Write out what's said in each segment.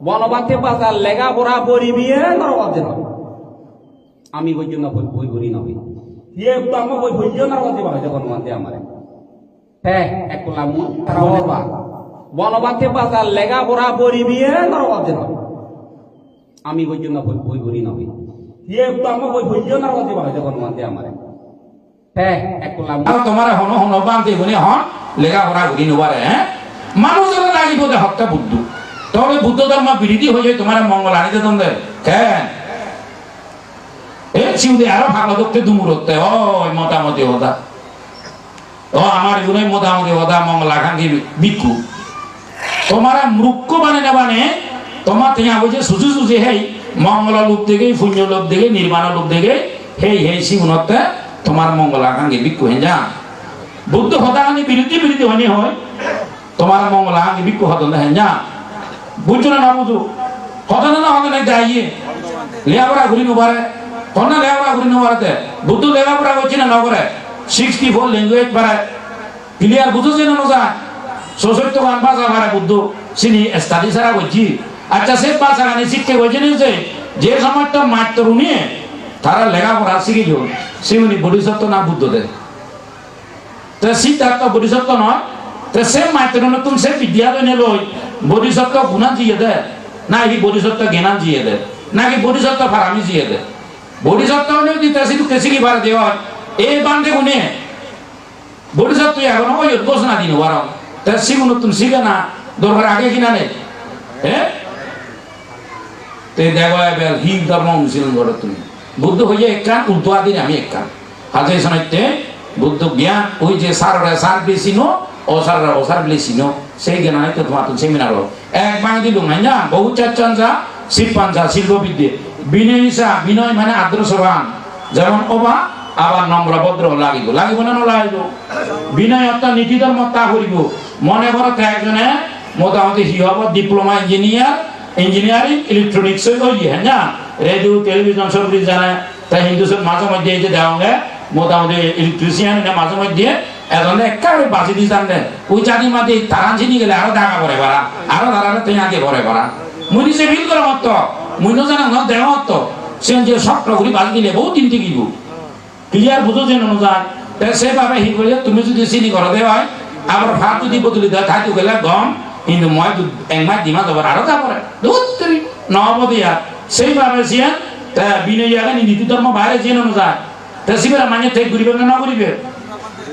বনবাতে বাজার লেগা পড়া পড়িবিয়ে নরকত যেন আমি বইজ না বই বই করি না বই ইয়ে তো আমি বই বইজ নরকত যাবা যখন আমারে হ্যাঁ একলা বাজার লেগা পড়া যেন আমি বইজ না বই বই করি না বই ইয়ে তো আমি বই বইজ নরকত যাবা যখন মানতে আমারে হ্যাঁ একলা মু আৰু তোমাৰ হন হন শুনি হন লেখা পঢ়া ঘূৰি নোৱাৰে হে মানুহজনে লাগিব দে হত্যা বুদ্ধ তবে বুদ্ধ ধর্ম বিরোধী হয়ে যায় তোমার মঙ্গল আনিতে তোমাদের। চিউদে আরও ভালো দেখতে দুমুরতে ও মোটামুটি হতা ও আমার এগুলো মোটামুটি হতা মঙ্গল আকাঙ্ক্ষী বিক্ষু তোমার মূর্খ বানে না বানে তোমার থেকে বলছে সুচু সুচি হেই, মঙ্গল লোক থেকে পুণ্য লোক থেকে নির্মাণ লোক থেকে হেই হেই সিগুণতে তোমার হেন যা বুদ্ধ হতাহানি বিরোধী বিরোধী হনি হয়, তোমার মঙ্গল আকাঙ্ক্ষী বিক্ষু হত হেন যা বুঝছ না না বুঝো? হত না হত না যাইয়ে লেখাপড়া ঘুরি নোবারে কোন না ঘুরি নোবারেতে বুদ্ধ লেখাপড়া করছি না নগরে সিক্সটি ফোর ল্যাঙ্গুয়েজ পারে ক্লিয়ার বুঝেছে না নজা সশক্ত গান ভাষা পারে বুদ্ধ। সিনি স্টাডি ছাড়া করছি আচ্ছা সে ভাষা গানে শিক্ষা করছে যে যে সময়টা মাত্র উনিয়ে তারা লেখাপড়া শিখিল সে উনি বোধিসত্ব না বুদ্ধ দেয় তো সিদ্ধার্থ বোধিসত্ব নয় সে মাত্র নতুন সে বিদ্যালয় নিল বোধিসত্ব গুণা জিয়ে দেয় না কি বোধিসত্ব জ্ঞানা জিয়ে দেয় নাকি বোধিসত্ব ফারামি জিয়ে দেয় বোধিসত্ব হলে যদি তেসি তো তেসি কি ভাড়া দেওয়া এই বান্ধে গুণে বোধিসত্ব এখন ওই ঘোষণা দিন ওরা তেসি গুণ নতুন শিখে না দরকার আগে কিনা নেই হ্যাঁ তে দেখো এবার হিং ধর্ম অনুশীলন করো তুমি। বুদ্ধ হইয়া একখান উর্দুয়া দিন আমি একখান। হাজার শোনাইতে, বুদ্ধ জ্ঞান ওই যে সাররা সার বেশি নো বেশি নো সেই জ্ঞান আনাইতে তোমার তুমি সেমিনার হলো এক বাঙালি দিল না না বহু চারচান যা শিল্পান যা শিল্পবিদ্যে বিনয় ইসা বিনয় মানে আদর্শবান যেমন অবা আবার নম্র ভদ্র লাগিব লাগিব না নলাগিব বিনয় অর্থাৎ নীতি ধর্ম তা করিব মনে করো একজনে মোটামুটি হি হব ডিপ্লোমা ইঞ্জিনিয়ার ইঞ্জিনিয়ারিং ইলেকট্রনিক্স ওই হ্যাঁ না রেডিও টেলিভিশন সব জানে তাই হিন্দুসের মাঝে মধ্যে এই যে দেওয়া মোটামুটি ইলেকট্রিশিয়ান মাঝে মধ্যে এখন একেবারে বাঁচি দিয়ে জানলে ওই চাঁদি মাঝে তারান চিনি গেলে আরও ডাকা পরে পারা আরও দাঁড়ালে তুই আগে পরে পারা মুই নিজে ফিল করে মত মুই নজানা ন দেহ মত সে যে সক্র ঘুরি বাজি দিলে, বহুত দিন টিকিব ক্লিয়ার বুঝো যেন অনুযায়ী সেভাবে হি বলে তুমি যদি চিনি করে দেওয়া হয় আবার ভাত যদি বদলি দেওয়া খাইতে গেলে গম, কিন্তু মই একমাস দিমা দেবার আরও যা পরে ধুত্তরি নবদিয়া সেইভাবে সিয়ান তা বিনয় নীতি ধর্ম বাইরে যে অনুযায়ী তা সিবারা মানে ঠিক করিবে না না করিবে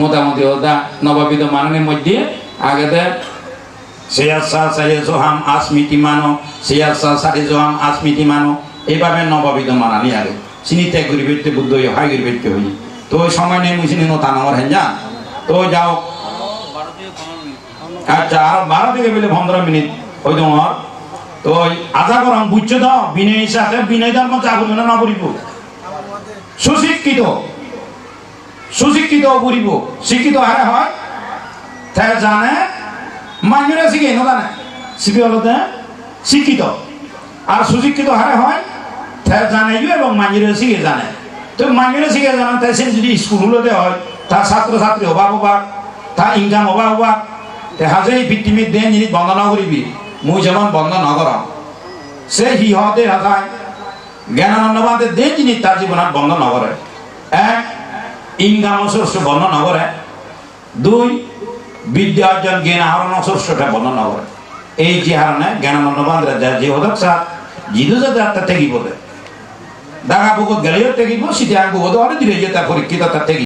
মোটামুটি ওটা নবাবিদ মানানির মধ্যে আগেতে সেয়াসা সাইয়েসো হাম আসমিতি মানো সেয়াসা সারিজো হাম আসমিতি মানো এইভাবে নবাবিদ মানানি আগে। চিনি ত্যাগ করি বেরতে বুদ্ধ হাই করি বেরতে হই তো ওই সময় নেই মুছিনি নতা নগর হেন যা তো যাও। আচ্ছা আর বারো থেকে বেলে পনেরো মিনিট। ওই তোমার তো ওই আশা করম বুঝছ তো? বিনয় হিসাবে বিনয় ধর্ম চা করিব না না করিব সুশিক্ষিত। সুশিক্ষিত করিব শিক্ষিত হারে হয়। তাই জানে? মানুষরা শিখে, না জানে? শিখে হলো শিক্ষিত। আর সুশিক্ষিত হারে হয় তাই জানে এবং মানুষরা শিখে জানে। তো মানুষরা শিখে জানে, তাই সে যদি স্কুলগুলোতে হয়, তার ছাত্রছাত্রী অভাব অভাব তার ইনকাম অভাব অভাব হাজে পৃথিবীর দেন জিনিস বন্ধ ন করিবি, মুই যেমন বন্ধ ন করাম। সে হিহতে হাজায় জ্ঞানানন্দবাদের দেন জিনিস তার জীবনত বন্ধ ন করে। এক ইনকাম অসর্ষ বর্ণনা করে দুই বিদ্যা অর্জন জ্ঞান আহরণ সোর্সটা বর্ণনা করে এই যে হারণে জ্ঞানানন্দবাদ যে হদক সাত জিদু যাতে আত্মা তেগিব দেখা বুকত গেলেও তেগিব সিধে আঙ্গু হতে দূরে যেতে পরীক্ষিত তার তেগিব